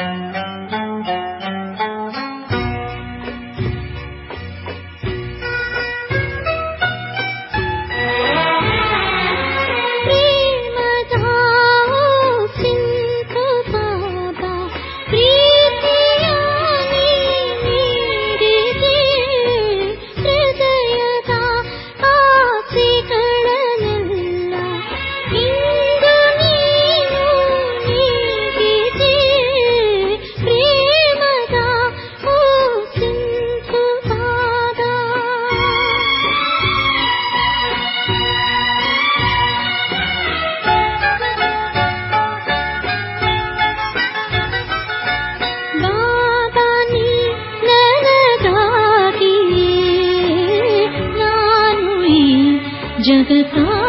Thank you. 这个。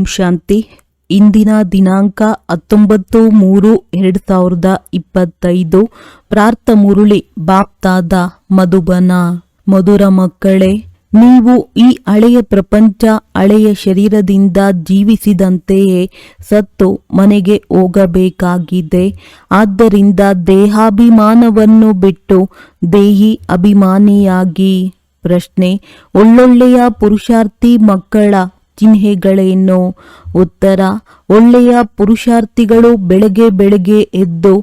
ಓಂ ಶಾಂತಿ. ಇಂದಿನ ದಿನಾಂಕ ಹತ್ತೊಂಬತ್ತು ಮೂರು ಎರಡು ಸಾವಿರದ ಇಪ್ಪತ್ತೈದು. ಪ್ರಾರ್ಥ ಮುರುಳಿ, ಬಾಪ್ತಾದ ಮಧುಬನ. ಮಧುರ ಮಕ್ಕಳೇ, ನೀವು ಈ ಹಳೆಯ ಪ್ರಪಂಚ, ಹಳೆಯ ಶರೀರದಿಂದ ಜೀವಿಸಿದಂತೆಯೇ ಸತ್ತು ಮನೆಗೆ ಹೋಗಬೇಕಾಗಿದೆ. ಆದ್ದರಿಂದ ದೇಹಾಭಿಮಾನವನ್ನು ಬಿಟ್ಟು ದೇಹಿ ಅಭಿಮಾನಿಯಾಗಿ. ಪ್ರಶ್ನೆ, ಒಳ್ಳೊಳ್ಳೆಯ ಪುರುಷಾರ್ಥಿ ಮಕ್ಕಳ ಚಿಹ್ನೆಗಳೇನು? ಉತ್ತರ, ಒಳ್ಳೆಯ ಪುರುಷಾರ್ಥಿಗಳು ಬೆಳಗ್ಗೆ ಬೆಳಗ್ಗೆ ಎದ್ದು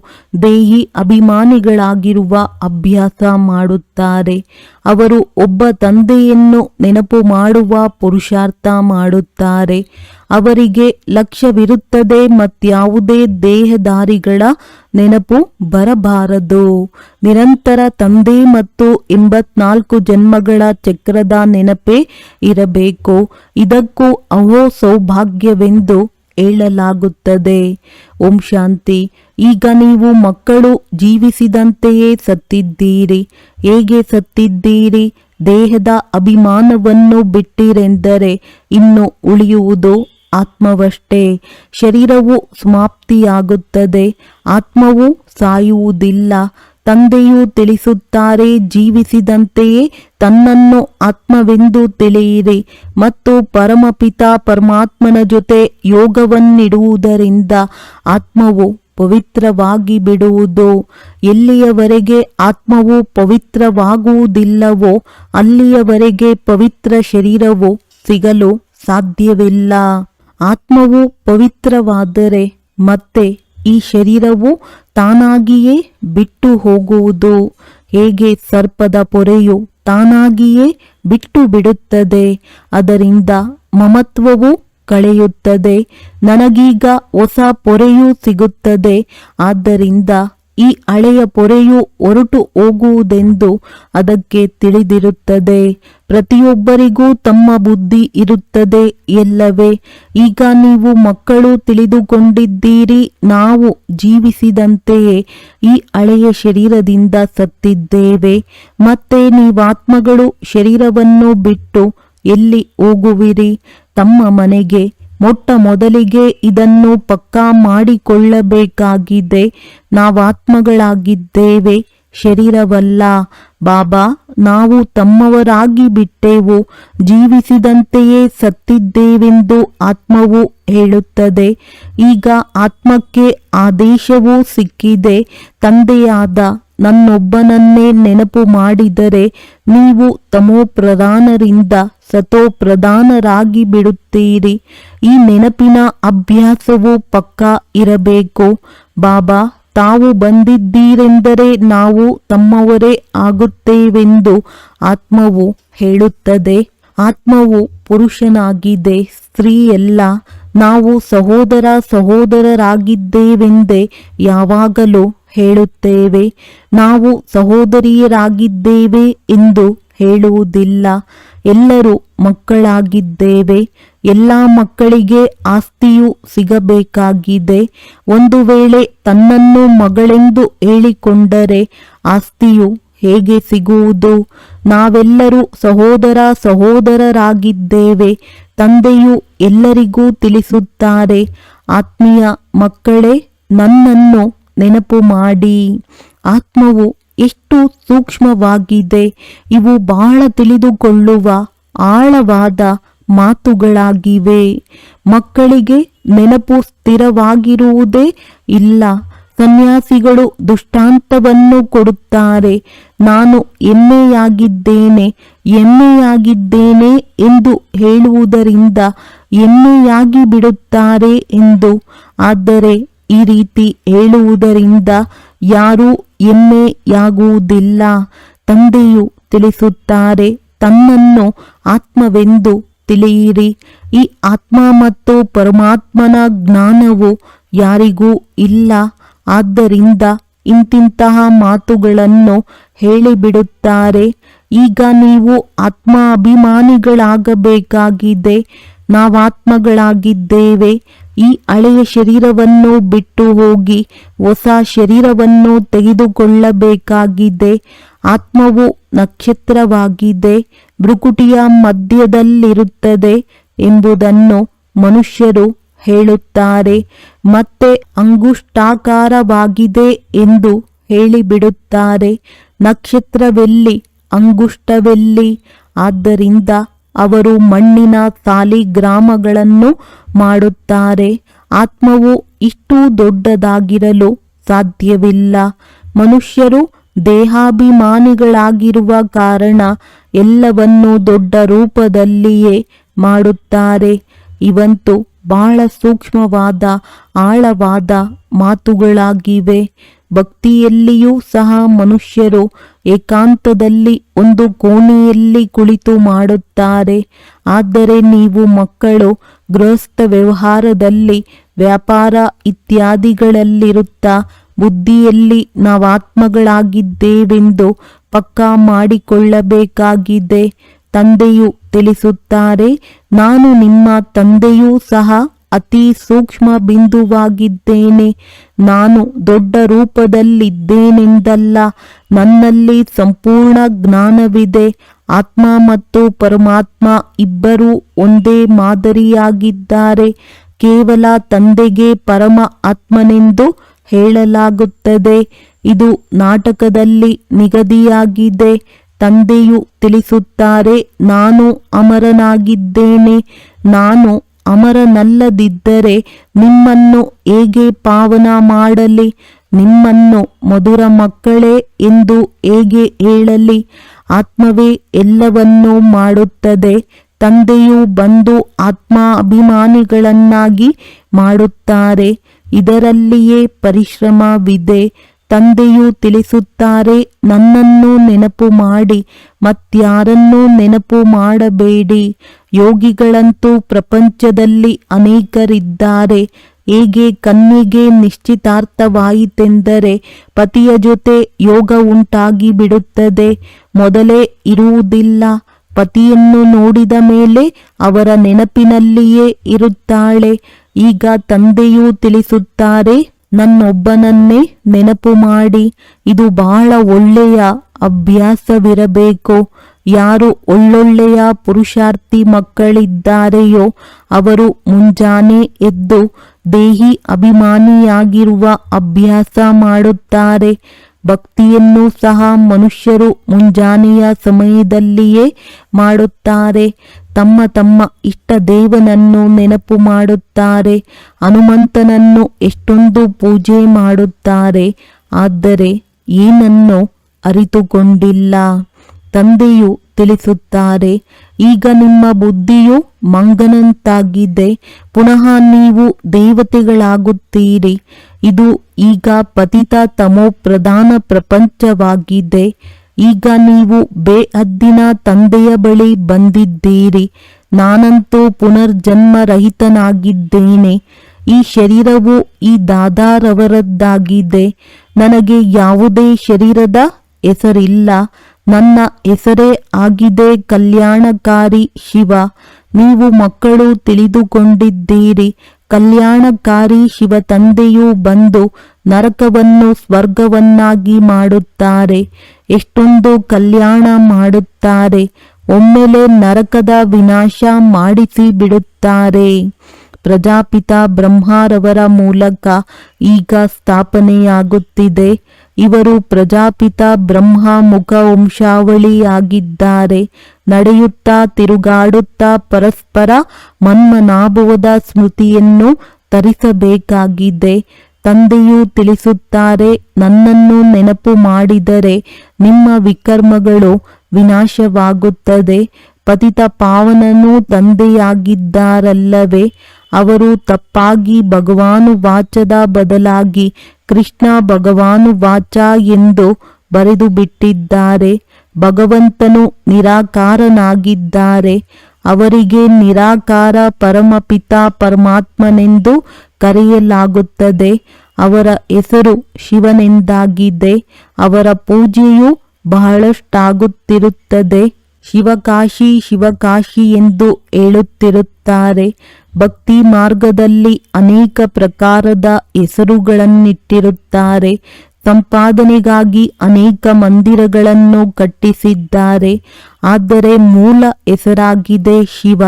ದೇಹಿ ಅಭಿಮಾನಿಗಳಾಗಿರುವ ಅಭ್ಯಾಸ ಮಾಡುತ್ತಾರೆ. ಅವರು ಒಬ್ಬ ತಂದೆಯನ್ನು ನೆನಪು ಮಾಡುವ ಪುರುಷಾರ್ಥ ಮಾಡುತ್ತಾರೆ. ಅವರಿಗೆ ಲಕ್ಷ್ಯವಿರುತ್ತದೆ ಮತ್ಯಾವುದೇ ದೇಹದಾರಿಗಳ ನೆನಪು ಬರಬಾರದು. ನಿರಂತರ ತಂದೆ ಮತ್ತು ಎಂಬತ್ನಾಲ್ಕು ಜನ್ಮಗಳ ಚಕ್ರದ ನೆನಪೇ ಇರಬೇಕು. ಇದಕ್ಕೂ ಅವೋ ಸೌಭಾಗ್ಯವೆಂದು ಹೇಳಲಾಗುತ್ತದೆ. ಓಂ ಶಾಂತಿ. ಈಗ ನೀವು ಮಕ್ಕಳು ಜೀವಿಸಿದಂತೆಯೇ ಸತ್ತಿದ್ದೀರಿ. ಹೇಗೆ ಸತ್ತಿದ್ದೀರಿ? ದೇಹದ ಅಭಿಮಾನವನ್ನು ಬಿಟ್ಟಿರೆಂದರೆ ಇನ್ನು ಉಳಿಯುವುದು ಆತ್ಮವಷ್ಟೇ. ಶರೀರವು ಸಮಾಪ್ತಿಯಾಗುತ್ತದೆ. ಆತ್ಮವು ಸಾಯುವುದಿಲ್ಲ. ತಂದೆಯು ತಿಳಿಸುತ್ತಾರೆ, ಜೀವಿಸಿದಂತೆಯೇ ತನ್ನನ್ನು ಆತ್ಮವೆಂದು ತಿಳಿಯಿರಿ. ಮತ್ತು ಪರಮಪಿತ ಪರಮಾತ್ಮನ ಜೊತೆ ಯೋಗವನ್ನಿಡುವುದರಿಂದ ಆತ್ಮವು ಪವಿತ್ರವಾಗಿ ಬಿಡುವುದು ಎಲ್ಲಿಯವರೆಗೆ ಆತ್ಮವು ಪವಿತ್ರವಾಗುವುದಿಲ್ಲವೋ ಅಲ್ಲಿಯವರೆಗೆ ಪವಿತ್ರ ಶರೀರವು ಸಿಗಲು ಸಾಧ್ಯವಿಲ್ಲ. ಆತ್ಮವು ಪವಿತ್ರವಾದರೆ ಮತ್ತೆ ಈ ಶರೀರವು ತಾನಾಗಿಯೇ ಬಿಟ್ಟು ಹೋಗುವುದು. ಹೇಗೆ ಸರ್ಪದ ಪೊರೆಯು ತಾನಾಗಿಯೇ ಬಿಟ್ಟು ಬಿಡುತ್ತದೆ, ಅದರಿಂದ ಮಮತ್ವವು ಕಳೆಯುತ್ತದೆ. ನನಗೀಗ ಹೊಸ ಪೊರೆಯೂ ಸಿಗುತ್ತದೆ. ಆದ್ದರಿಂದ ಈ ಹಳೆಯ ಪೊರೆಯು ಹೊರಟು ಹೋಗುವುದೆಂದು ಅದಕ್ಕೆ ತಿಳಿದಿರುತ್ತದೆ. ಪ್ರತಿಯೊಬ್ಬರಿಗೂ ತಮ್ಮ ಬುದ್ಧಿ ಇರುತ್ತದೆ ಎಲ್ಲವೇ. ಈಗ ನೀವು ಮಕ್ಕಳು ತಿಳಿದುಕೊಂಡಿದ್ದೀರಿ, ನಾವು ಜೀವಿಸಿದಂತೆಯೇ ಈ ಹಳೆಯ ಶರೀರದಿಂದ ಸತ್ತಿದ್ದೇವೆ. ಮತ್ತೆ ನೀವಾತ್ಮಗಳು ಶರೀರವನ್ನು ಬಿಟ್ಟು ಎಲ್ಲಿ ಹೋಗುವಿರಿ? ತಮ್ಮ ಮನೆಗೆ ಮೊಟ್ಟ ಮೊದಲಿಗೆ ಇದನ್ನು ಪಕ್ಕಾ ಮಾಡಿಕೊಳ್ಳಬೇಕಾಗಿದೆ. ನಾವಾತ್ಮಗಳಾಗಿದ್ದೇವೆ, ಶರೀರವಲ್ಲ. ಬಾಬಾ, ನಾವು ತಮ್ಮವರಾಗಿ ಬಿಟ್ಟೆವು, ಜೀವಿಸಿದಂತೆಯೇ ಸತ್ತಿದ್ದೇವೆಂದು ಆತ್ಮವು ಹೇಳುತ್ತದೆ. ಈಗ ಆತ್ಮಕ್ಕೆ ಆದೇಶವೂ ಸಿಕ್ಕಿದೆ. ತಂದೆಯಾದ ನನ್ನೊಬ್ಬನನ್ನೇ ನೆನಪು ಮಾಡಿದರೆ, ನೀವು ತಮೋಪ್ರಧಾನರಿಂದ ಸತೋಪ್ರಧಾನರಾಗಿ ಬಿಡುತ್ತೀರಿ. ಈ ನೆನಪಿನ ಅಭ್ಯಾಸವು ಪಕ್ಕಾ ಇರಬೇಕು. ಬಾಬಾ, ತಾವು ಬಂದಿದ್ದೀರೆಂದರೆ ನಾವು ತಮ್ಮವರೇ ಆಗುತ್ತೇವೆಂದು ಆತ್ಮವು ಹೇಳುತ್ತದೆ. ಆತ್ಮವು ಪುರುಷನಾಗಿದೆ, ಸ್ತ್ರೀಯಲ್ಲ. ನಾವು ಸಹೋದರ ಸಹೋದರರಾಗಿದ್ದೇವೆಂದೇ ಯಾವಾಗಲೂ ಹೇಳುತ್ತೇವೆ. ನಾವು ಸಹೋದರಿಯರಾಗಿದ್ದೇವೆ ಎಂದು ಹೇಳುವುದಿಲ್ಲ. ಎಲ್ಲರೂ ಮಕ್ಕಳಾಗಿದ್ದೇವೆ. ಎಲ್ಲ ಮಕ್ಕಳಿಗೆ ಆಸ್ತಿಯು ಸಿಗಬೇಕಾಗಿದೆ. ಒಂದು ವೇಳೆ ತನ್ನನ್ನು ಮಗಳೆಂದು ಹೇಳಿಕೊಂಡರೆ ಆಸ್ತಿಯು ಹೇಗೆ ಸಿಗುವುದು? ನಾವೆಲ್ಲರೂ ಸಹೋದರ ಸಹೋದರರಾಗಿದ್ದೇವೆ. ತಂದೆಯು ಎಲ್ಲರಿಗೂ ತಿಳಿಸುತ್ತಾರೆ, ಆತ್ಮೀಯ ಮಕ್ಕಳೇ, ನನ್ನನ್ನು ನೆನಪು ಮಾಡಿ. ಆತ್ಮವು ಎಷ್ಟು ಸೂಕ್ಷ್ಮವಾಗಿದೆ, ಇವು ಬಹಳ ತಿಳಿದುಕೊಳ್ಳುವ ಆಳವಾದ ಮಾತುಗಳಾಗಿವೆ. ಮಕ್ಕಳಿಗೆ ನೆನಪು ಸ್ಥಿರವಾಗಿರುವುದೇ ಇಲ್ಲ. ಸನ್ಯಾಸಿಗಳು ದುಷ್ಟಾಂತವನ್ನು ಕೊಡುತ್ತಾರೆ, ನಾನು ಎಮ್ಮೆಯಾಗಿದ್ದೇನೆ ಎಮ್ಮೆಯಾಗಿದ್ದೇನೆ ಎಂದು ಹೇಳುವುದರಿಂದ ಎಮ್ಮೆಯಾಗಿ ಬಿಡುತ್ತಾರೆ ಎಂದು. ಆದರೆ ಈ ರೀತಿ ಹೇಳುವುದರಿಂದ ಯಾರೂ ಎಮ್ಮೆಯಾಗುವುದಿಲ್ಲ ತಂದೆಯು ತಿಳಿಸುತ್ತಾರೆ, ತನ್ನನ್ನು ಆತ್ಮವೆಂದು ತಿಳಿಯಿರಿ. ಈ ಆತ್ಮ ಮತ್ತು ಪರಮಾತ್ಮನ ಜ್ಞಾನವು ಯಾರಿಗೂ ಇಲ್ಲ. ಆದ್ದರಿಂದ ಇಂತಿಂತಹ ಮಾತುಗಳನ್ನು ಹೇಳಿಬಿಡುತ್ತಾರೆ. ಈಗ ನೀವು ಆತ್ಮ ಅಭಿಮಾನಿಗಳಾಗಬೇಕಾಗಿದೆ ನಾವಾತ್ಮಗಳಾಗಿದ್ದೇವೆ. ಈ ಹಳೆಯ ಶರೀರವನ್ನು ಬಿಟ್ಟು ಹೋಗಿ ಹೊಸ ಶರೀರವನ್ನು ತೆಗೆದುಕೊಳ್ಳಬೇಕಾಗಿದೆ. ಆತ್ಮವು ನಕ್ಷತ್ರವಾಗಿದೆ, ಭ್ರುಕುಟಿಯ ಮಧ್ಯದಲ್ಲಿರುತ್ತದೆ ಎಂಬುದನ್ನು ಮನುಷ್ಯರು ಹೇಳುತ್ತಾರೆ. ಮತ್ತೆ ಅಂಗುಷ್ಟಾಕಾರವಾಗಿದೆ ಎಂದು ಹೇಳಿಬಿಡುತ್ತಾರೆ. ನಕ್ಷತ್ರವೆಲ್ಲಿ, ಅಂಗುಷ್ಟವೆಲ್ಲಿ? ಆದ್ದರಿಂದ ಅವರು ಮಣ್ಣಿನ ಸಾಲಿಗ್ರಾಮಗಳನ್ನು ಮಾಡುತ್ತಾರೆ. ಆತ್ಮವು ಇಷ್ಟು ದೊಡ್ಡದಾಗಿರಲು ಸಾಧ್ಯವಿಲ್ಲ. ಮನುಷ್ಯರು ದೇಹಾಭಿಮಾನಿಗಳಾಗಿರುವ ಕಾರಣ ಎಲ್ಲವನ್ನೂ ದೊಡ್ಡ ರೂಪದಲ್ಲಿಯೇ ಮಾಡುತ್ತಾರೆ. ಇವಂತೂ ಬಹಳ ಸೂಕ್ಷ್ಮವಾದ, ಆಳವಾದ ಮಾತುಗಳಾಗಿವೆ. ಭಕ್ತಿಯಲ್ಲಿಯೂ ಸಹ ಮನುಷ್ಯರು ಏಕಾಂತದಲ್ಲಿ ಒಂದು ಕೋಣೆಯಲ್ಲಿ ಕುಳಿತು ಮಾಡುತ್ತಾರೆ. ಆದರೆ ನೀವು ಮಕ್ಕಳು, ಗೃಹಸ್ಥ ವ್ಯವಹಾರದಲ್ಲಿ, ವ್ಯಾಪಾರ ಇತ್ಯಾದಿಗಳಲ್ಲಿರುತ್ತಾ ಬುದ್ಧಿಯಲ್ಲಿ ನಾವಾತ್ಮಗಳಾಗಿದ್ದೇವೆಂದು ಪಕ್ಕಾ ಮಾಡಿಕೊಳ್ಳಬೇಕಾಗಿದೆ. ತಂದೆಯು ತಿಳಿಸುತ್ತಾರೆ, ನಾನು ನಿಮ್ಮ ತಂದೆಯೂ ಸಹ ಅತಿ ಸೂಕ್ಷ್ಮ ಬಿಂದುವಾಗಿದ್ದೇನೆ. ನಾನು ದೊಡ್ಡ ರೂಪದಲ್ಲಿದ್ದೇನೆಂದಲ್ಲ, ನನ್ನಲ್ಲಿ ಸಂಪೂರ್ಣ ಜ್ಞಾನವಿದೆ. ಆತ್ಮ ಮತ್ತು ಪರಮಾತ್ಮ ಇಬ್ಬರೂ ಒಂದೇ ಮಾದರಿಯಾಗಿದ್ದಾರೆ. ಕೇವಲ ತಂದೆಗೆ ಪರಮ ಆತ್ಮನೆಂದು ಹೇಳಲಾಗುತ್ತದೆ. ಇದು ನಾಟಕದಲ್ಲಿ ನಿಗದಿಯಾಗಿದೆ. ತಂದೆಯು ತಿಳಿಸುತ್ತಾರೆ, ನಾನು ಅಮರನಾಗಿದ್ದೇನೆ. ನಾನು ಅಮರನಲ್ಲದಿದ್ದರೆ ನಿಮ್ಮನ್ನು ಹೇಗೆ ಪಾವನ ಮಾಡಲಿ? ನಿಮ್ಮನ್ನು ಮಧುರ ಮಕ್ಕಳೇ ಎಂದು ಹೇಗೆ ಹೇಳಲಿ? ಆತ್ಮವೇ ಎಲ್ಲವನ್ನೂ ಮಾಡುತ್ತದೆ. ತಂದೆಯು ಬಂದು ಆತ್ಮ ಅಭಿಮಾನಿಗಳನ್ನಾಗಿ ಮಾಡುತ್ತಾರೆ. ಇದರಲ್ಲಿಯೇ ಪರಿಶ್ರಮವಿದೆ. ತಂದೆಯು ತಿಳಿಸುತ್ತಾರೆ, ನನ್ನನ್ನು ನೆನಪು ಮಾಡಿ ಮತ್ಯಾರನ್ನೂ ನೆನಪು ಮಾಡಬೇಡಿ. ಯೋಗಿಗಳಂತೂ ಪ್ರಪಂಚದಲ್ಲಿ ಅನೇಕರಿದ್ದಾರೆ. ಹೇಗೆ ಕನ್ನಿಗೆ ನಿಶ್ಚಿತಾರ್ಥವಾಯಿತೆಂದರೆ ಪತಿಯ ಜೊತೆ ಯೋಗ ಉಂಟಾಗಿ ಬಿಡುತ್ತದೆ. ಮೊದಲೇ ಇರುವುದಿಲ್ಲ. ಪತಿಯನ್ನು ನೋಡಿದ ಮೇಲೆ ಅವರ ನೆನಪಿನಲ್ಲಿಯೇ ಇರುತ್ತಾಳೆ. ಈಗ ತಂದೆಯೂ ತಿಳಿಸುತ್ತಾರೆ ನನ್ನೊಬ್ಬನನ್ನೇ ನೆನಪು ಮಾಡಿ, ಇದು ಬಹಳ ಒಳ್ಳೆಯ ಅಭ್ಯಾಸವಿರಬೇಕು? ಯಾರು ಒಳ್ಳೊಳ್ಳೆಯ ಪುರುಷಾರ್ಥಿ ಮಕ್ಕಳಿದ್ದಾರೆಯೋ, ಅವರು ಮುಂಜಾನೆ ಎದ್ದು ದೇಹಿ ಅಭಿಮಾನಿಯಾಗಿರುವ ಅಭ್ಯಾಸ ಮಾಡುತ್ತಾರೆ. ಭಕ್ತಿಯನ್ನು ಸಹ ಮನುಷ್ಯರು ಮುಂಜಾನೆಯ ಸಮಯದಲ್ಲಿಯೇ ಮಾಡುತ್ತಾರೆ. ತಮ್ಮ ತಮ್ಮ ಇಷ್ಟ ದೇವನನ್ನು ನೆನಪು ಮಾಡುತ್ತಾರೆ, ಹನುಮಂತನನ್ನು ಎಷ್ಟೊಂದು ಪೂಜೆ ಮಾಡುತ್ತಾರೆ, ಆದರೆ ಏನನ್ನು ಅರಿತುಕೊಂಡಿಲ್ಲ. ತಂದೆಯು ತಿಳಿಸುತ್ತಾರೆ, ಈಗ ನಿಮ್ಮ ಬುದ್ಧಿಯು ಮಂಗನಂತಾಗಿದೆ, ಪುನಃ ನೀವು ದೇವತೆಗಳಾಗುತ್ತೀರಿ. ಇದು ಈಗ ಪತಿತ ತಮೋ ಪ್ರಧಾನ ಪ್ರಪಂಚವಾಗಿದೆ. ಈಗ ನೀವು ಬೇಅದ್ದಿನ ತಂದೆಯ ಬಳಿ ಬಂದಿದ್ದೀರಿ. ನಾನಂತೂ ಪುನರ್ಜನ್ಮರಹಿತನಾಗಿದ್ದೇನೆ. ಈ ಶರೀರವು ಈ ದಾದಾರವರದ್ದಾಗಿದೆ. ನನಗೆ ಯಾವುದೇ ಶರೀರದ ಹೆಸರಿಲ್ಲ. ನನ್ನ ಹೆಸರೇ ಆಗಿದೆ ಕಲ್ಯಾಣಕಾರಿ ಶಿವ. ನೀವು ಮಕ್ಕಳು ತಿಳಿದುಕೊಂಡಿದ್ದೀರಿ. ಕಲ್ಯಾಣಕಾರಿ ಶಿವ ತಂದೆಯು ಬಂದು ನರಕವನ್ನು ಸ್ವರ್ಗವನ್ನಾಗಿ ಮಾಡುತ್ತಾರೆ, ಎಷ್ಟೊಂದು ಕಲ್ಯಾಣ ಮಾಡುತ್ತಾರೆ, ಒಮ್ಮೆಲೆ ನರಕದ ವಿನಾಶ ಮಾಡಿಸಿ ಬಿಡುತ್ತಾರೆ. ಪ್ರಜಾಪಿತ ಬ್ರಹ್ಮಾರವರ ಮೂಲಕ ಈಗ ಸ್ಥಾಪನೆಯಾಗುತ್ತಿದೆ. ಇವರು ಪ್ರಜಾಪಿತ ಬ್ರಹ್ಮ ಮುಖ ವಂಶಾವಳಿಯಾಗಿದ್ದಾರೆ ನಡೆಯುತ್ತಾ ತಿರುಗಾಡುತ್ತಾ ಪರಸ್ಪರ ಮನ್ಮನಾಭವದ ಸ್ಮೃತಿಯನ್ನು ತರಿಸಬೇಕಾಗಿದೆ. ತಂದೆಯು ತಿಳಿಸುತ್ತಾರೆ, ನನ್ನನ್ನು ನೆನಪು ಮಾಡಿದರೆ ನಿಮ್ಮ ವಿಕರ್ಮಗಳು ವಿನಾಶವಾಗುತ್ತದೆ. ಪತಿತ ಪಾವನನು ತಂದೆಯಾಗಿದ್ದಾರಲ್ಲವೇ, ಅವರು ತಪ್ಪಾಗಿ ಭಗವಾನು ವಾಚದ ಬದಲಾಗಿ ಕೃಷ್ಣ ಭಗವಾನು ವಾಚ ಎಂದು ಬರೆದು ಬಿಟ್ಟಿದ್ದಾರೆ ಭಗವಂತನು ನಿರಾಕಾರನಾಗಿದ್ದಾರೆ. ಅವರಿಗೆ ನಿರಾಕಾರ ಪರಮಪಿತ ಪರಮಾತ್ಮನೆಂದು ಕರೆಯಲಾಗುತ್ತದೆ. ಅವರ ಹೆಸರು ಶಿವನೆಂದಾಗಿದೆ. ಅವರ ಪೂಜೆಯು ಬಹಳಷ್ಟಾಗುತ್ತಿರುತ್ತದೆ. ಶಿವಕಾಶಿ ಶಿವಕಾಶಿ ಎಂದು ಹೇಳುತ್ತಿರುತ್ತಾರೆ. ಭಕ್ತಿ ಮಾರ್ಗದಲ್ಲಿ ಅನೇಕ ಪ್ರಕಾರದ ಹೆಸರುಗಳನ್ನಿಟ್ಟಿರುತ್ತಾರೆ. ಸಂಪಾದನೆಗಾಗಿ ಅನೇಕ ಮಂದಿರಗಳನ್ನು ಕಟ್ಟಿಸಿದ್ದಾರೆ. ಆದರೆ ಮೂಲ ಹೆಸರಾಗಿದೆ ಶಿವ.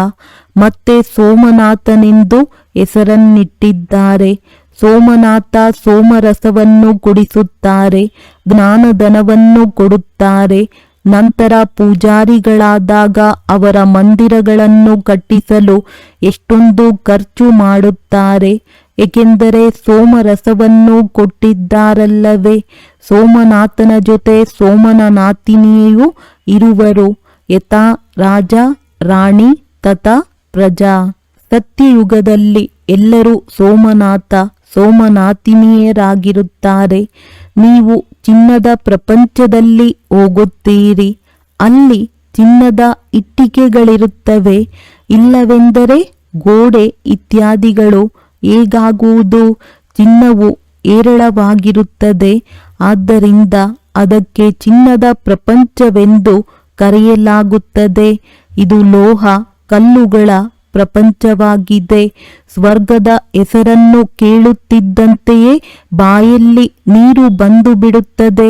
ಮತ್ತೆ ಸೋಮನಾಥನೆಂದು ಹೆಸರನ್ನಿಟ್ಟಿದ್ದಾರೆ. ಸೋಮನಾಥ ಸೋಮರಸವನ್ನು ಕುಡಿಸುತ್ತಾರೆ. ಜ್ಞಾನಧನವನ್ನು ಕೊಡುತ್ತಾರೆ. ನಂತರ ಪೂಜಾರಿಗಳಾದಾಗ ಅವರ ಮಂದಿರಗಳನ್ನು ಕಟ್ಟಿಸಲು ಎಷ್ಟೊಂದು ಖರ್ಚು ಮಾಡುತ್ತಾರೆ. ಏಕೆಂದರೆ ಸೋಮರಸವನ್ನು ಕೊಟ್ಟಿದ್ದಾರಲ್ಲವೇ? ಸೋಮನಾಥನ ಜೊತೆ ಸೋಮನ ನಾತಿನಿಯೂ ಇರುವರು. ಯಥಾ ರಾಜ, ರಾಣಿ ತಥಾ ಪ್ರಜಾ. ಸತ್ಯಯುಗದಲ್ಲಿ ಎಲ್ಲರೂ ಸೋಮನಾಥ ಸೋಮನಾತಿನಿಯರಾಗಿರುತ್ತಾರೆ ನೀವು ಚಿನ್ನದ ಪ್ರಪಂಚದಲ್ಲಿ ಹೋಗುತ್ತೀರಿ. ಅಲ್ಲಿ ಚಿನ್ನದ ಇಟ್ಟಿಗೆಗಳಿರುತ್ತವೆ. ಇಲ್ಲವೆಂದರೆ ಗೋಡೆ ಇತ್ಯಾದಿಗಳು. ಹೇಗಾಗುವುದು? ಚಿನ್ನವು ಏರಳವಾಗಿರುತ್ತದೆ ಆದ್ದರಿಂದ ಅದಕ್ಕೆ ಚಿನ್ನದ ಪ್ರಪಂಚವೆಂದು ಕರೆಯಲಾಗುತ್ತದೆ. ಇದು ಲೋಹ, ಕಲ್ಲುಗಳ ಪ್ರಪಂಚವಾಗಿದೆ. ಸ್ವರ್ಗದ ಹೆಸರನ್ನು ಕೇಳುತ್ತಿದ್ದಂತೆಯೇ ಬಾಯಲ್ಲಿ ನೀರು ಬಂದು ಬಿಡುತ್ತದೆ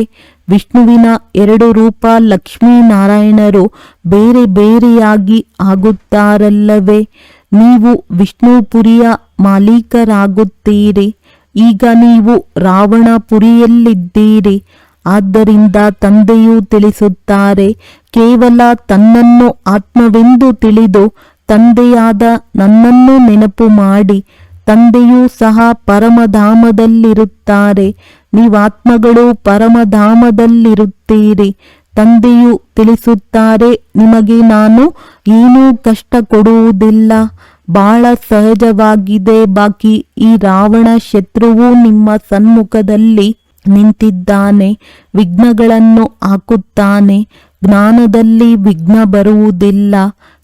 ವಿಷ್ಣುವಿನ ಎರಡು ರೂಪ ಲಕ್ಷ್ಮೀನಾರಾಯಣರು ಬೇರೆ ಬೇರೆಯಾಗಿ ಆಗುತ್ತಾರಲ್ಲವೇ? ನೀವು ವಿಷ್ಣುಪುರಿಯ ಮಾಲೀಕರಾಗುತ್ತೀರಿ. ಈಗ ನೀವು ರಾವಣಪುರಿಯಲ್ಲಿದ್ದೀರಿ. ಆದ್ದರಿಂದ ತಂದೆಯು ತಿಳಿಸುತ್ತಾರೆ, ಕೇವಲ ತನ್ನನ್ನು ಆತ್ಮವೆಂದು ತಿಳಿದು ತಂದೆಯಾದ ನನ್ನನ್ನು ನೆನಪು ಮಾಡಿ, ತಂದೆಯೂ ಸಹ ಪರಮಧಾಮದಲ್ಲಿರುತ್ತಾರೆ. ನೀವಾತ್ಮಗಳು ಪರಮಧಾಮದಲ್ಲಿರುತ್ತೀರಿ. ತಂದೆಯು ತಿಳಿಸುತ್ತಾರೆ, ನಿಮಗೆ ನಾನು ಏನೂ ಕಷ್ಟ ಕೊಡುವುದಿಲ್ಲ ಬಹಳ ಸಹಜವಾಗಿದೆ. ಬಾಕಿ ಈ ರಾವಣ ಶತ್ರುವು ನಿಮ್ಮ ಸನ್ಮುಖದಲ್ಲಿ ನಿಂತಿದ್ದಾನೆ. ವಿಘ್ನಗಳನ್ನು ಹಾಕುತ್ತಾನೆ. ಜ್ಞಾನದಲ್ಲಿ ವಿಘ್ನ ಬರುವುದಿಲ್ಲ.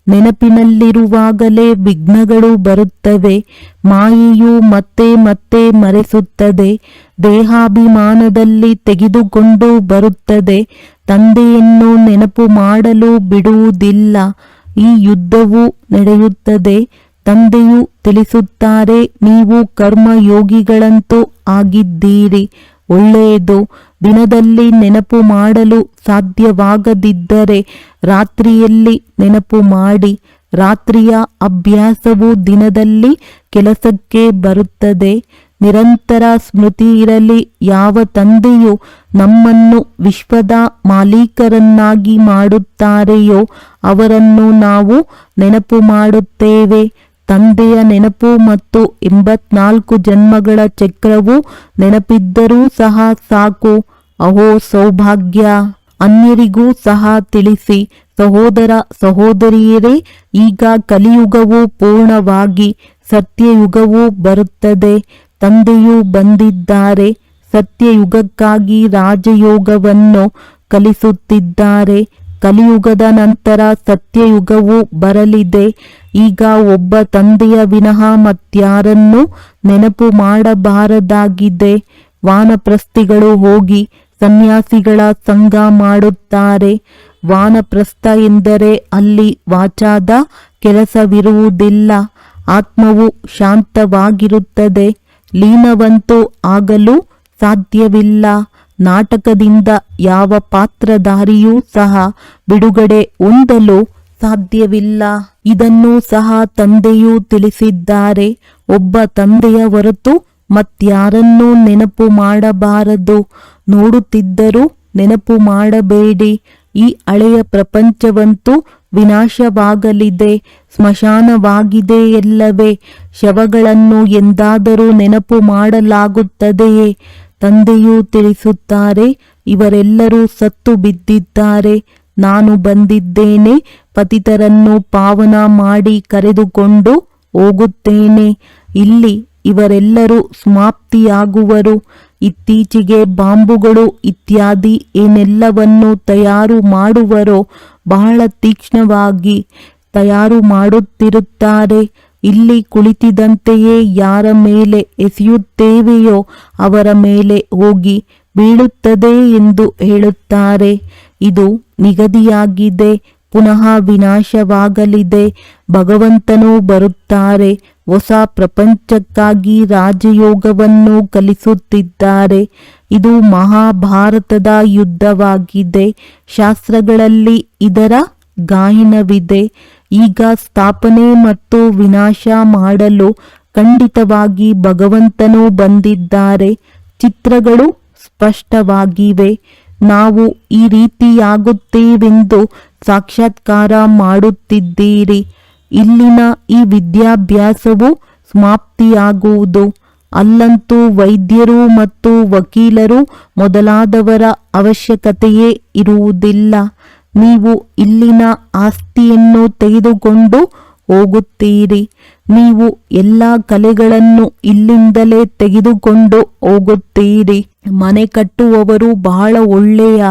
ನೆನಪಿನಲ್ಲಿರುವಾಗಲೇ ವಿಘ್ನಗಳು ಬರುತ್ತವೆ. ಮಾಯೆಯು ಮತ್ತೆ ಮತ್ತೆ ಮರೆಸುತ್ತದೆ. ದೇಹಾಭಿಮಾನದಲ್ಲಿ ತೆಗೆದುಕೊಂಡು ಬರುತ್ತದೆ. ತಂದೆಯನ್ನು ನೆನಪು ಮಾಡಲು ಬಿಡುವುದಿಲ್ಲ. ಈ ಯುದ್ಧವು ನಡೆಯುತ್ತದೆ. ತಂದೆಯು ತಿಳಿಸುತ್ತಾರೆ, ನೀವು ಕರ್ಮಯೋಗಿಗಳಂತೂ ಆಗಿದ್ದೀರಿ. ಒಳ್ಳೆಯದು. ದಿನದಲ್ಲಿ ನೆನಪು ಮಾಡಲು ಸಾಧ್ಯವಾಗದಿದ್ದರೆ ರಾತ್ರಿಯಲ್ಲಿ ನೆನಪು ಮಾಡಿ. ರಾತ್ರಿಯ ಅಭ್ಯಾಸವು ದಿನದಲ್ಲಿ ಕೆಲಸಕ್ಕೆ ಬರುತ್ತದೆ. ನಿರಂತರ ಸ್ಮೃತಿ ಇರಲಿ. ಯಾವ ತಂದೆಯು ನಮ್ಮನ್ನು ವಿಶ್ವದ ಮಾಲೀಕರನ್ನಾಗಿ ಮಾಡುತ್ತಾರೆಯೋ ಅವರನ್ನು ನಾವು ನೆನಪು ಮಾಡುತ್ತೇವೆ. ತಂದೆಯ ನೆನಪು ಮತ್ತು ಎಂಬತ್ನಾಲ್ಕು ಜನ್ಮಗಳ ಚಕ್ರವು ನೆನಪಿದ್ದರೂ ಸಹ ಸಾಕು. ಅಹೋ ಸೌಭಾಗ್ಯ, ಅನ್ಯರಿಗೂ ಸಹ ತಿಳಿಸಿ. ಸಹೋದರ ಸಹೋದರಿಯರೇ, ಈಗ ಕಲಿಯುಗವು ಪೂರ್ಣವಾಗಿ ಸತ್ಯಯುಗವೂ ಬರುತ್ತದೆ. ತಂದೆಯು ಬಂದಿದ್ದಾರೆ, ಸತ್ಯಯುಗಕ್ಕಾಗಿ ರಾಜಯೋಗವನ್ನು ಕಲಿಸುತ್ತಿದ್ದಾರೆ. ಕಲಿಯುಗದ ನಂತರ ಸತ್ಯಯುಗವು ಬರಲಿದೆ. ಈಗ ಒಬ್ಬ ತಂದೆಯ ವಿನಃ ಮತ್ಯಾರನ್ನು ನೆನಪು ಮಾಡಬಾರದಾಗಿದೆ. ವಾನಪ್ರಸ್ಥಿಗಳು ಹೋಗಿ ಸನ್ಯಾಸಿಗಳ ಸಂಘ ಮಾಡುತ್ತಾರೆ. ವಾನಪ್ರಸ್ಥ ಎಂದರೆ ಅಲ್ಲಿ ವಾಚಾದ ಕೆಲಸವಿರುವುದಿಲ್ಲ. ಆತ್ಮವು ಶಾಂತವಾಗಿರುತ್ತದೆ. ಲೀನವಂತೂ ಆಗಲು ಸಾಧ್ಯವಿಲ್ಲ. ನಾಟಕದಿಂದ ಯಾವ ಪಾತ್ರಧಾರಿಯೂ ಸಹ ಬಿಡುಗಡೆ ಹೊಂದಲು ಸಾಧ್ಯವಿಲ್ಲ. ಇದನ್ನು ಸಹ ತಂದೆಯು ತಿಳಿಸಿದ್ದಾರೆ. ಒಬ್ಬ ತಂದೆಯ ಹೊರತು ಮತ್ಯಾರನ್ನೂ ನೆನಪು ಮಾಡಬಾರದು. ನೋಡುತ್ತಿದ್ದರೂ ನೆನಪು ಮಾಡಬೇಡಿ. ಈ ಹಳೆಯ ಪ್ರಪಂಚವಂತೂ ವಿನಾಶವಾಗಲಿದೆ. ಸ್ಮಶಾನವಾಗಿದೆ ಎಲ್ಲವೇ ಶವಗಳನ್ನು ಎಂದಾದರೂ ನೆನಪು ಮಾಡಲಾಗುತ್ತದೆಯೇ? ತಂದೆಯು ತಿಳಿಸುತ್ತಾರೆ, ಇವರೆಲ್ಲರೂ ಸತ್ತು ಬಿದ್ದಿದ್ದಾರೆ. ನಾನು ಬಂದಿದ್ದೇನೆ, ಪತಿತರನ್ನು ಪಾವನ ಮಾಡಿ ಕರೆದುಕೊಂಡು ಹೋಗುತ್ತೇನೆ. ಇಲ್ಲಿ ಇವರೆಲ್ಲರೂ ಸಮಾಪ್ತಿಯಾಗುವರು. ಇತ್ತೀಚೆಗೆ ಬಾಂಬುಗಳು ಇತ್ಯಾದಿ ಏನೆಲ್ಲವನ್ನು ತಯಾರು ಮಾಡುವರೋ ಬಹಳ ತೀಕ್ಷ್ಣವಾಗಿ. ತಯಾರು ಮಾಡುತ್ತಿರುತ್ತಾರೆ. ಇಲ್ಲಿ ಕುಳಿತಿದಂತೆಯೇ ಯಾರ ಮೇಲೆ ಎಸೆಯುತ್ತೇವೆಯೋ ಅವರ ಮೇಲೆ ಹೋಗಿ ಬೀಳುತ್ತದೆ ಎಂದು ಹೇಳುತ್ತಾರೆ. ಇದು ನಿಗದಿಯಾಗಿದೆ, ಪುನಃ ವಿನಾಶವಾಗಲಿದೆ. ಭಗವಂತನು ಬರುತ್ತಾರೆ, ಹೊಸ ಪ್ರಪಂಚಕ್ಕಾಗಿ ರಾಜಯೋಗವನ್ನು ಕಲಿಸುತ್ತಿದ್ದಾರೆ. ಇದು ಮಹಾಭಾರತದ ಯುದ್ಧವಾಗಿದೆ. ಶಾಸ್ತ್ರಗಳಲ್ಲಿ ಇದರ ಗಾಯನವಿದೆ. ಈಗ ಸ್ಥಾಪನೆ ಮತ್ತು ವಿನಾಶ ಮಾಡಲು ಖಂಡಿತವಾಗಿ ಭಗವಂತನು ಬಂದಿದ್ದಾರೆ. ಚಿತ್ರಗಳು ಸ್ಪಷ್ಟವಾಗಿವೆ. ನಾವು ಈ ರೀತಿಯಾಗುತ್ತೇವೆಂದು ಸಾಕ್ಷಾತ್ಕಾರ ಮಾಡುತ್ತಿದ್ದೀರಿ. ಇಲ್ಲಿನ ಈ ವಿದ್ಯಾಭ್ಯಾಸವು ಸಮಾಪ್ತಿಯಾಗುವುದು. ಅಲ್ಲಂತೂ ವೈದ್ಯರು ಮತ್ತು ವಕೀಲರು ಮೊದಲಾದವರ ಅವಶ್ಯಕತೆಯೇ ಇರುವುದಿಲ್ಲ. ನೀವು ಇಲ್ಲಿನ ಆಸ್ತಿಯನ್ನು ತೆಗೆದುಕೊಂಡು ಹೋಗುತ್ತೀರಿ. ನೀವು ಎಲ್ಲ ಕಲೆಗಳನ್ನು ಇಲ್ಲಿಂದಲೇ ತೆಗೆದುಕೊಂಡು ಹೋಗುತ್ತೀರಿ. ಮನೆ ಕಟ್ಟುವವರು ಬಹಳ ಒಳ್ಳೆಯ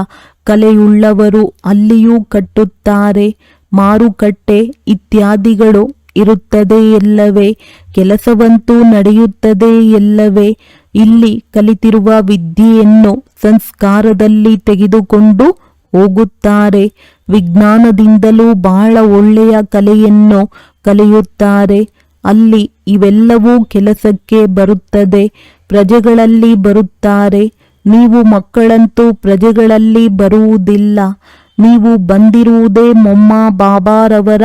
ಕಲೆಯುಳ್ಳವರು ಅಲ್ಲಿಯೂ ಕಟ್ಟುತ್ತಾರೆ. ಮಾರುಕಟ್ಟೆ ಇತ್ಯಾದಿಗಳು ಇರುತ್ತದೆ ಎಲ್ಲವೇ, ಕೆಲಸವಂತೂ ನಡೆಯುತ್ತದೆ ಎಲ್ಲವೇ. ಇಲ್ಲಿ ಕಲಿತಿರುವ ವಿದ್ಯೆಯನ್ನು ಸಂಸ್ಕಾರದಲ್ಲಿ ತೆಗೆದುಕೊಂಡು ಹೋಗುತ್ತಾರೆ. ವಿಜ್ಞಾನದಿಂದಲೂ ಬಹಳ ಒಳ್ಳೆಯ ಕಲೆಯನ್ನು ಕಲಿಯುತ್ತಾರೆ. ಅಲ್ಲಿ ಇವೆಲ್ಲವೂ ಕೆಲಸಕ್ಕೆ ಬರುತ್ತದೆ. ಪ್ರಜೆಗಳಲ್ಲಿ ಬರುತ್ತಾರೆ. ನೀವು ಮಕ್ಕಳಂತೂ ಪ್ರಜೆಗಳಲ್ಲಿ ಬರುವುದಿಲ್ಲ. ನೀವು ಬಂದಿರುವುದೇ ಮೊಮ್ಮ ಬಾಬಾರವರ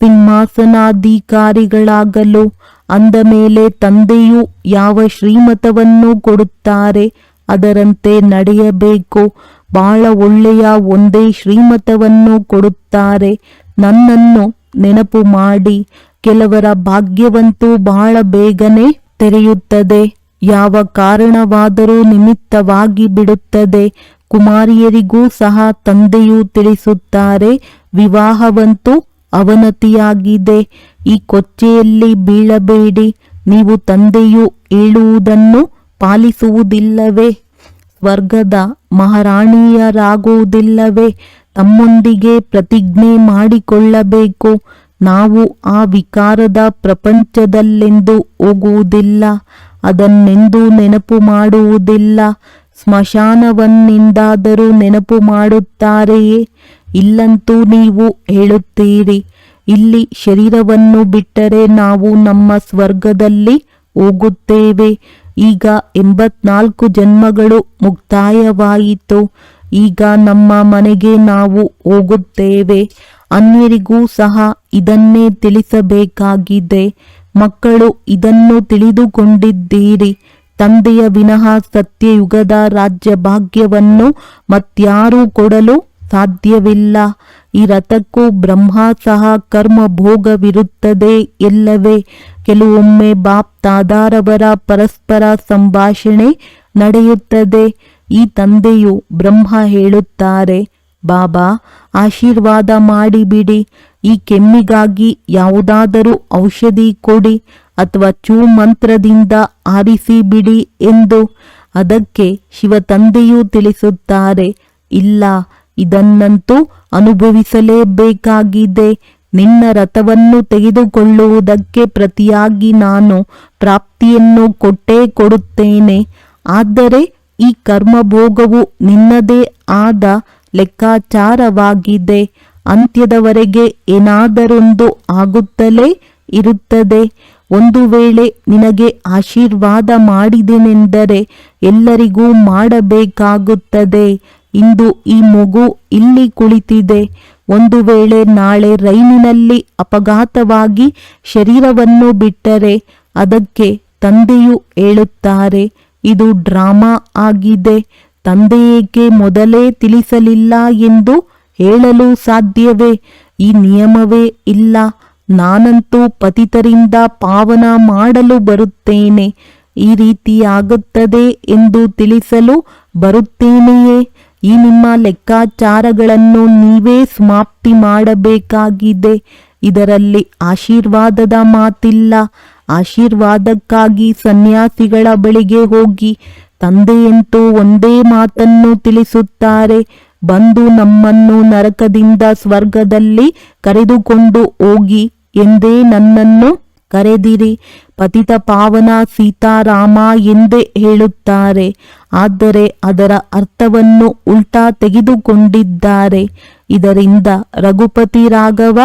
ಸಿಂಹಾಸನಾಧಿಕಾರಿಗಳಾಗಲು. ಅಂದ ಮೇಲೆ ತಂದೆಯು ಯಾವ ಶ್ರೀಮತವನ್ನು ಕೊಡುತ್ತಾರೆ ಅದರಂತೆ ನಡೆಯಬೇಕು. ಬಹಳ ಒಳ್ಳೆಯ ಒಂದೇ ಶ್ರೀಮತವನ್ನು ಕೊಡುತ್ತಾರೆ. ನನ್ನನ್ನು ನೆನಪು ಮಾಡಿ, ಕೆಲವರ ಭಾಗ್ಯವಂತೂ ಬಹಳ ಬೇಗನೆ ತೆರೆಯುತ್ತದೆ. ಯಾವ ಕಾರಣವಾದರೂ ನಿಮಿತ್ತವಾಗಿ ಬಿಡುತ್ತದೆ. ಕುಮಾರಿಯರಿಗೂ ಸಹ ತಂದೆಯು ತಿಳಿಸುತ್ತಾರೆ, ವಿವಾಹವಂತೂ ಅವನತಿಯಾಗಿದೆ. ಈ ಕೊಚ್ಚೆಯಲ್ಲಿ ಬೀಳಬೇಡಿ, ನೀವು ತಂದೆಯು ಹೇಳುವುದನ್ನು ಪಾಲಿಸುವುದಿಲ್ಲವೇ? ಸ್ವರ್ಗದ ಮಹಾರಾಣಿಯರಾಗುವುದಿಲ್ಲವೇ? ತಮ್ಮೊಂದಿಗೆ ಪ್ರತಿಜ್ಞೆ ಮಾಡಿಕೊಳ್ಳಬೇಕು. ನಾವು ಆ ವಿಕಾರದ ಪ್ರಪಂಚದಲ್ಲೆಂದು ಹೋಗುವುದಿಲ್ಲ, ಅದನ್ನೆಂದೂ ನೆನಪು ಮಾಡುವುದಿಲ್ಲ. ಸ್ಮಶಾನವನ್ನಿಂದಾದರೂ ನೆನಪು ಮಾಡುತ್ತಾರೆಯೇ? ಇಲ್ಲಂತೂ ನೀವು ಹೇಳುತ್ತೀರಿ, ಇಲ್ಲಿ ಶರೀರವನ್ನು ಬಿಟ್ಟರೆ ನಾವು ನಮ್ಮ ಸ್ವರ್ಗದಲ್ಲಿ ಹೋಗುತ್ತೇವೆ. ಈಗ ಎಂಬತ್ನಾಲ್ಕು ಜನ್ಮಗಳು ಮುಕ್ತಾಯವಾಯಿತು. ಈಗ ನಮ್ಮ ಮನೆಗೆ ನಾವು ಹೋಗುತ್ತೇವೆ. ಅನ್ಯರಿಗೂ ಸಹ ಇದನ್ನೇ ತಿಳಿಸಬೇಕಾಗಿದೆ. ಮಕ್ಕಳು ಇದನ್ನು ತಿಳಿದುಕೊಂಡಿದ್ದೀರಿ. ತಂದೆಯ ವಿನಃ ಸತ್ಯಯುಗದ ರಾಜ್ಯ ಭಾಗ್ಯವನ್ನು ಮತ್ಯಾರೂ ಕೊಡಲು ಸಾಧ್ಯವಿಲ್ಲ. ಈ ರಥಕ್ಕೂ ಬ್ರಹ್ಮ ಸಹ ಕರ್ಮ ಭೋಗವಿರುತ್ತದೆ ಎಲ್ಲವೇ. ಕೆಲವೊಮ್ಮೆ ಬಾಪ್ ತಾದಾರವರ ಪರಸ್ಪರ ಸಂಭಾಷಣೆ ನಡೆಯುತ್ತದೆ. ಈ ತಂದೆಯು ಬ್ರಹ್ಮ ಹೇಳುತ್ತಾರೆ, ಬಾಬಾ, ಆಶೀರ್ವಾದ ಮಾಡಿಬಿಡಿ. ಈ ಕೆಮ್ಮಿಗಾಗಿ ಯಾವುದಾದರೂ ಔಷಧಿ ಕೊಡಿ ಅಥವಾ ಚೂ ಮಂತ್ರದಿಂದ ಆರಿಸಿ ಬಿಡಿ ಎಂದು ಅದಕ್ಕೆ ಶಿವ ತಂದೆಯೂ ತಿಳಿಸುತ್ತಾರೆ. ಇಲ್ಲ ಇದನ್ನಂತೂ ಅನುಭವಿಸಲೇಬೇಕಾಗಿದೆ. ನಿನ್ನ ರಥವನ್ನು ತೆಗೆದುಕೊಳ್ಳುವುದಕ್ಕೆ ಪ್ರತಿಯಾಗಿ ನಾನು ಪ್ರಾಪ್ತಿಯನ್ನು ಕೊಟ್ಟೇ ಕೊಡುತ್ತೇನೆ. ಆದರೆ ಈ ಕರ್ಮಭೋಗವು ನಿನ್ನದೇ ಆದ ಲೆಕ್ಕಾಚಾರವಾಗಿದೆ. ಅಂತ್ಯದವರೆಗೆ ಏನಾದರೊಂದು ಆಗುತ್ತಲೇ ಇರುತ್ತದೆ. ಒಂದು ವೇಳೆ ನಿನಗೆ ಆಶೀರ್ವಾದ ಮಾಡಿದೆನೆಂದರೆ ಎಲ್ಲರಿಗೂ ಮಾಡಬೇಕಾಗುತ್ತದೆ. ಇಂದು ಈ ಮಗು ಇಲ್ಲಿ ಕುಳಿತಿದೆ. ಒಂದು ವೇಳೆ ನಾಳೆ ರೈಲಿನಲ್ಲಿ ಅಪಘಾತವಾಗಿ ಶರೀರವನ್ನು ಬಿಟ್ಟರೆ ಅದಕ್ಕೆ ತಂದೆಯು ಹೇಳುತ್ತಾರೆ, ಇದು ಡ್ರಾಮಾ ಆಗಿದೆ. ತಂದೆಯೇಕೆ ಮೊದಲೇ ತಿಳಿಸಲಿಲ್ಲ ಎಂದು ಹೇಳಲು ಸಾಧ್ಯವೇ? ಈ ನಿಯಮವೇ ಇಲ್ಲ. ನಾನಂತೂ ಪತಿತರಿಂದ ಪಾವನ ಮಾಡಲು ಬರುತ್ತೇನೆ. ಈ ರೀತಿಯಾಗುತ್ತದೆ ಎಂದು ತಿಳಿಸಲು ಬರುತ್ತೇನೆಯೇ? ಈ ನಿಮ್ಮ ಲೆಕ್ಕಾಚಾರಗಳನ್ನು ನೀವೇ ಸಮಾಪ್ತಿ ಮಾಡಬೇಕಾಗಿದೆ. ಇದರಲ್ಲಿ ಆಶೀರ್ವಾದದ ಮಾತಿಲ್ಲ. ಆಶೀರ್ವಾದಕ್ಕಾಗಿ ಸನ್ಯಾಸಿಗಳ ಬಳಿಗೆ ಹೋಗಿ ತಂದೆಯಂತೂ ಒಂದೇ ಮಾತನ್ನು ತಿಳಿಸುತ್ತಾರೆ. ಬಂದು ನಮ್ಮನ್ನು ನರಕದಿಂದ ಸ್ವರ್ಗದಲ್ಲಿ ಕರೆದುಕೊಂಡು ಹೋಗಿ ಎಂದೇ ನನ್ನನ್ನು ಕರೆದಿರಿ. ಪತಿತ ಪಾವನ ಸೀತಾರಾಮ ಎಂದೇ ಹೇಳುತ್ತಾರೆ. ಆದರೆ ಅದರ ಅರ್ಥವನ್ನು ಉಲ್ಟಾ ತೆಗೆದುಕೊಂಡಿದ್ದಾರೆ. ಇದರಿಂದ ರಘುಪತಿ ರಾಘವ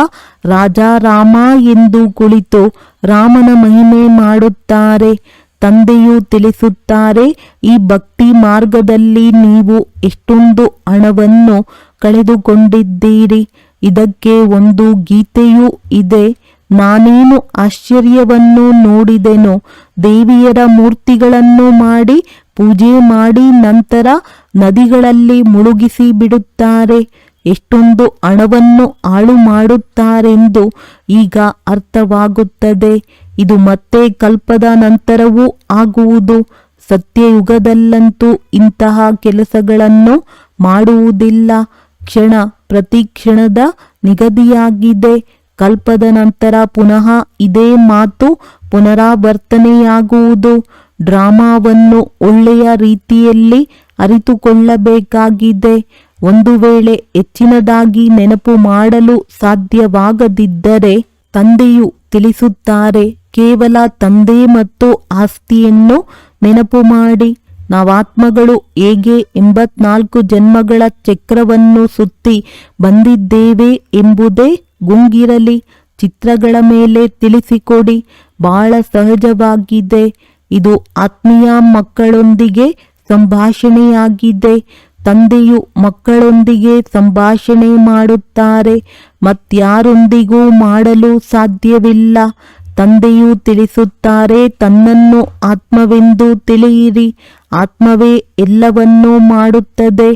ರಾಜಾರಾಮ ಎಂದು ಕುಳಿತು ರಾಮನ ಮಹಿಮೆ ಮಾಡುತ್ತಾರೆ. ತಂದೆಯು ತಿಳಿಸುತ್ತಾರೆ, ಈ ಭಕ್ತಿ ಮಾರ್ಗದಲ್ಲಿ ನೀವು ಎಷ್ಟೊಂದು ಹಣವನ್ನು ಕಳೆದುಕೊಂಡಿದ್ದೀರಿ. ಇದಕ್ಕೆ ಒಂದು ಗೀತೆಯೂ ಇದೆ. ನಾನೇನು ಆಶ್ಚರ್ಯವನ್ನು ನೋಡಿದೆನು? ದೇವಿಯರ ಮೂರ್ತಿಗಳನ್ನು ಮಾಡಿ, ಪೂಜೆ ಮಾಡಿ ನಂತರ ನದಿಗಳಲ್ಲಿ ಮುಳುಗಿಸಿ ಬಿಡುತ್ತಾರೆ. ಎಷ್ಟೊಂದು ಹಣವನ್ನು ಹಾಳು ಮಾಡುತ್ತಾರೆಂದು ಈಗ ಅರ್ಥವಾಗುತ್ತದೆ. ಇದು ಮತ್ತೆ ಕಲ್ಪದ ನಂತರವೂ ಆಗುವುದು. ಸತ್ಯಯುಗದಲ್ಲಂತೂ ಇಂತಹ ಕೆಲಸಗಳನ್ನು ಮಾಡುವುದಿಲ್ಲ. ಕ್ಷಣ ಪ್ರತಿ ಕ್ಷಣದ ನಿಗದಿಯಾಗಿದೆ. ಕಲ್ಪದ ನಂತರ ಪುನಃ ಇದೇ ಮಾತು ಪುನರಾವರ್ತನೆಯಾಗುವುದು. ಡ್ರಾಮಾವನ್ನು ಒಳ್ಳೆಯ ರೀತಿಯಲ್ಲಿ ಅರಿತುಕೊಳ್ಳಬೇಕಾಗಿದೆ. ಒಂದು ವೇಳೆ ಹೆಚ್ಚಿನದಾಗಿ ನೆನಪು ಮಾಡಲು ಸಾಧ್ಯವಾಗದಿದ್ದರೆ ತಂದೆಯು ತಿಳಿಸುತ್ತಾರೆ, ಕೇವಲ ತಂದೆ ಮತ್ತು ಆಸ್ತಿಯನ್ನು ನೆನಪು ಮಾಡಿ. ನಾವಾತ್ಮಗಳು ಹೇಗೆ ಎಂಬತ್ನಾಲ್ಕು ಜನ್ಮಗಳ ಚಕ್ರವನ್ನು ಸುತ್ತಿ ಬಂದಿದ್ದೇವೆ ಎಂಬುದೇ ಗುಂಗಿರಲಿ, ಚಿತ್ರಗಳ ಮೇಲೆ ತಿಳಿಸಿಕೊಡಿ. ಬಹಳ ಸಹಜವಾಗಿದೆ. ಇದು ಆತ್ಮೀಯ ಮಕ್ಕಳೊಂದಿಗೆ ಸಂಭಾಷಣೆಯಾಗಿದೆ. ತಂದೆಯು ಮಕ್ಕಳೊಂದಿಗೆ ಸಂಭಾಷಣೆ ಮಾಡುತ್ತಾರೆ. ಮತ್ಯಾರೊಂದಿಗೂ ಮಾಡಲು ಸಾಧ್ಯವಿಲ್ಲ. ತಂದೆಯು ತಿಳಿಸುತ್ತಾರೆ, ತನ್ನನ್ನು ಆತ್ಮವೆಂದು ತಿಳಿಯಿರಿ. ಆತ್ಮವೇ ಎಲ್ಲವನ್ನೂ ಮಾಡುತ್ತದೆ.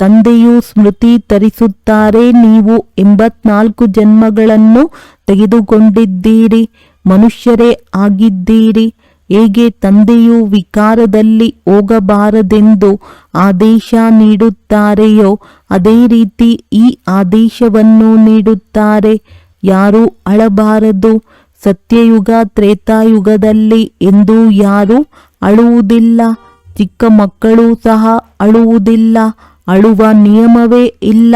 ತಂದೆಯು ಸ್ಮೃತಿ ತರಿಸುತ್ತಾರೆ ನೀವು ಎಂಬತ್ನಾಲ್ಕು ಜನ್ಮಗಳನ್ನು ತೆಗೆದುಕೊಂಡಿದ್ದೀರಿ, ಮನುಷ್ಯರೇ ಆಗಿದ್ದೀರಿ. ಹೇಗೆ ತಂದೆಯು ವಿಕಾರದಲ್ಲಿ ಹೋಗಬಾರದೆಂದು ಆದೇಶ ನೀಡುತ್ತಾರೆಯೋ, ಅದೇ ರೀತಿ ಈ ಆದೇಶವನ್ನು ನೀಡುತ್ತಾರೆ. ಯಾರೂ ಅಳಬಾರದು. ಸತ್ಯಯುಗ, ತ್ರೇತಾಯುಗದಲ್ಲಿ ಎಂದು ಯಾರೂ ಅಳುವುದಿಲ್ಲ. ಚಿಕ್ಕ ಮಕ್ಕಳು ಸಹ ಅಳುವುದಿಲ್ಲ. ಅಳುವ ನಿಯಮವೇ ಇಲ್ಲ.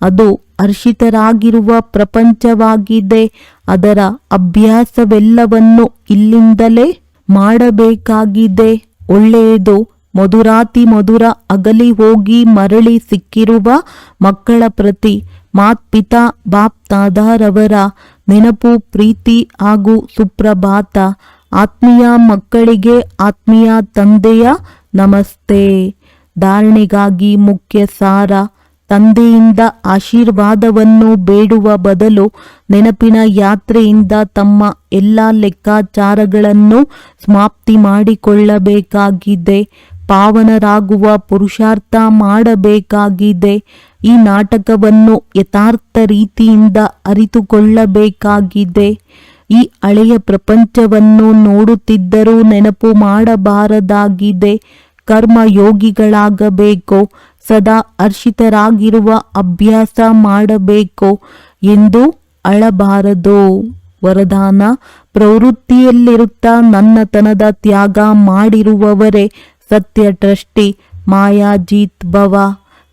ಅದು ಹರ್ಷಿತರಾಗಿರುವ ಪ್ರಪಂಚವಾಗಿದೆ. ಅದರ ಅಭ್ಯಾಸವೆಲ್ಲವನ್ನು ಇಲ್ಲಿಂದಲೇ ಮಾಡಬೇಕಾಗಿದೆ. ಒಳ್ಳೆಯದು ಮಧುರಾತಿ ಮಧುರ ಅಗಲಿ ಹೋಗಿ ಮರಳಿ ಸಿಕ್ಕಿರುವ ಮಕ್ಕಳ ಪ್ರತಿ ಮಾತ್ಪಿತಾ ಬಾಪ್ತಾದಾರವರ ನೆನಪು, ಪ್ರೀತಿ ಹಾಗೂ ಸುಪ್ರಭಾತ. ಆತ್ಮೀಯ ಮಕ್ಕಳಿಗೆ ಆತ್ಮೀಯ ತಂದೆಯ ನಮಸ್ತೆ. ಧಾರಣೆಗಾಗಿ ಮುಖ್ಯ ಸಾರ, ತಂದೆಯಿಂದ ಆಶೀರ್ವಾದವನ್ನು ಬೇಡುವ ಬದಲು ನೆನಪಿನ ಯಾತ್ರೆಯಿಂದ ತಮ್ಮ ಎಲ್ಲ ಲೆಕ್ಕಾಚಾರಗಳನ್ನು ಸಮಾಪ್ತಿ ಮಾಡಿಕೊಳ್ಳಬೇಕಾಗಿದೆ. ಪಾವನರಾಗುವ ಪುರುಷಾರ್ಥ ಮಾಡಬೇಕಾಗಿದೆ. ಈ ನಾಟಕವನ್ನು ಯಥಾರ್ಥ ರೀತಿಯಿಂದ ಅರಿತುಕೊಳ್ಳಬೇಕಾಗಿದೆ. ಈ ಹಳೆಯ ಪ್ರಪಂಚವನ್ನು ನೋಡುತ್ತಿದ್ದರೂ ನೆನಪು ಮಾಡಬಾರದಾಗಿದೆ. ಕರ್ಮ ಯೋಗಿಗಳಾಗಬೇಕು ಸದಾ ಅರ್ಷಿತರಾಗಿರುವ ಅಭ್ಯಾಸ ಮಾಡಬೇಕು ಎಂದು ಅಳಬಾರದು? ವರದಾನ, ಪ್ರವೃತ್ತಿಯಲ್ಲಿರುತ್ತಾ ನನ್ನತನದ ತ್ಯಾಗ ಮಾಡಿರುವವರೇ ಸತ್ಯ ಟ್ರಸ್ಟಿ ಮಾಯಾಜೀತ್ ಭವ.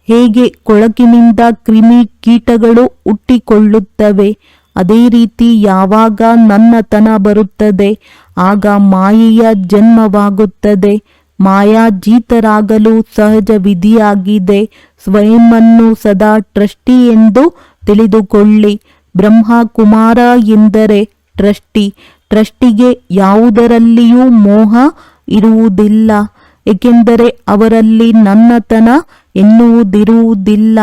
ಹೇಗೆ ಕೊಳಕಿನಿಂದ ಕ್ರಿಮಿ ಕೀಟಗಳು ಹುಟ್ಟಿಕೊಳ್ಳುತ್ತವೆ, ಅದೇ ರೀತಿ ಯಾವಾಗ ನನ್ನತನ ಬರುತ್ತದೆ, ಆಗ ಮಾಯೆಯ ಜನ್ಮವಾಗುತ್ತದೆ. ಮಾಯಾಜೀತರಾಗಲು ಸಹಜ ವಿಧಿಯಾಗಿದೆ. ಸ್ವಯಂವನ್ನು ಸದಾ ಟ್ರಸ್ಟಿ ಎಂದು ತಿಳಿದುಕೊಳ್ಳಿ. ಬ್ರಹ್ಮ ಕುಮಾರ ಎಂದರೆ ಟ್ರಸ್ಟಿ. ಟ್ರಸ್ಟಿಗೆ ಯಾವುದರಲ್ಲಿಯೂ ಮೋಹ ಇರುವುದಿಲ್ಲ. ಏಕೆಂದರೆ ಅವರಲ್ಲಿ ನನ್ನತನ ಎನ್ನುವುದಿರುವುದಿಲ್ಲ.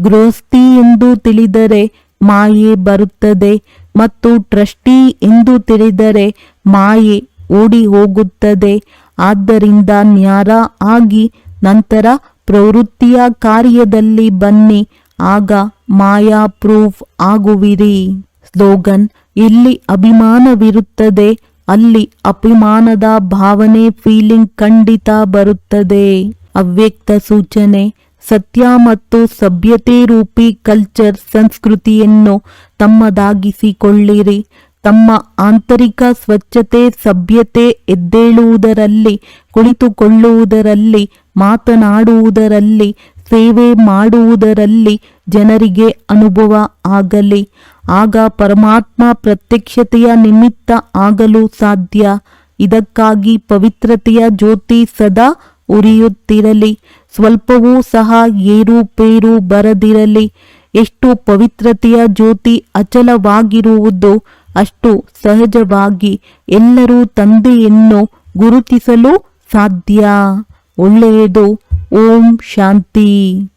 ಗೃಹಸ್ಥಿ ಎಂದು ತಿಳಿದರೆ ಮಾಯೆ ಬರುತ್ತದೆ ಮತ್ತು ಟ್ರಸ್ಟಿ ಎಂದು ತಿಳಿದರೆ ಮಾಯೆ ಓಡಿ ಹೋಗುತ್ತದೆ ಆದ್ದರಿಂದ ನ್ಯಾರ ಆಗಿ ನಂತರ ಪ್ರವೃತ್ತಿಯ ಕಾರ್ಯದಲ್ಲಿ ಬನ್ನಿ. ಆಗ ಮಾಯಾ ಪ್ರೂಫ್ ಆಗುವಿರಿ. ಸ್ಲೋಗನ್, ಇಲ್ಲಿ ಅಭಿಮಾನವಿರುತ್ತದೆ, ಅಲ್ಲಿ ಅಭಿಮಾನದ ಭಾವನೆ ಫೀಲಿಂಗ್ ಖಂಡಿತ ಬರುತ್ತದೆ. ಅವ್ಯಕ್ತ ಸೂಚನೆ, ಸತ್ಯ ಮತ್ತು ಸಭ್ಯತೆ ರೂಪಿ ಕಲ್ಚರ್ ಸಂಸ್ಕೃತಿಯನ್ನು ತಮ್ಮದಾಗಿಸಿಕೊಳ್ಳಿರಿ. ತಮ್ಮ ಆಂತರಿಕ ಸ್ವಚ್ಛತೆ, ಸಭ್ಯತೆ ಎದ್ದೇಳುವುದರಲ್ಲಿ, ಕುಳಿತುಕೊಳ್ಳುವುದರಲ್ಲಿ, ಮಾತನಾಡುವುದರಲ್ಲಿ, ಸೇವೆ ಮಾಡುವುದರಲ್ಲಿ ಜನರಿಗೆ ಅನುಭವ ಆಗಲಿ. ಆಗ ಪರಮಾತ್ಮ ಪ್ರತ್ಯಕ್ಷತೆಯ ನಿಮಿತ್ತ ಆಗಲು ಸಾಧ್ಯ. ಇದಕ್ಕಾಗಿ ಪವಿತ್ರತೆಯ ಜ್ಯೋತಿ ಸದಾ ಉರಿಯುತ್ತಿರಲಿ. ಸ್ವಲ್ಪವೂ ಸಹ ಏರುಪೇರು ಬರದಿರಲಿ. ಎಷ್ಟು ಪವಿತ್ರತೆಯ ಜ್ಯೋತಿ ಅಚಲವಾಗಿರುವುದು ಅಷ್ಟು ಸಹಜವಾಗಿ ಎಲ್ಲರೂ ತಂದೆಯನ್ನು ಗುರುತಿಸಲು ಸಾಧ್ಯ. ಒಳ್ಳೆಯದು. ಓಂ ಶಾಂತಿ.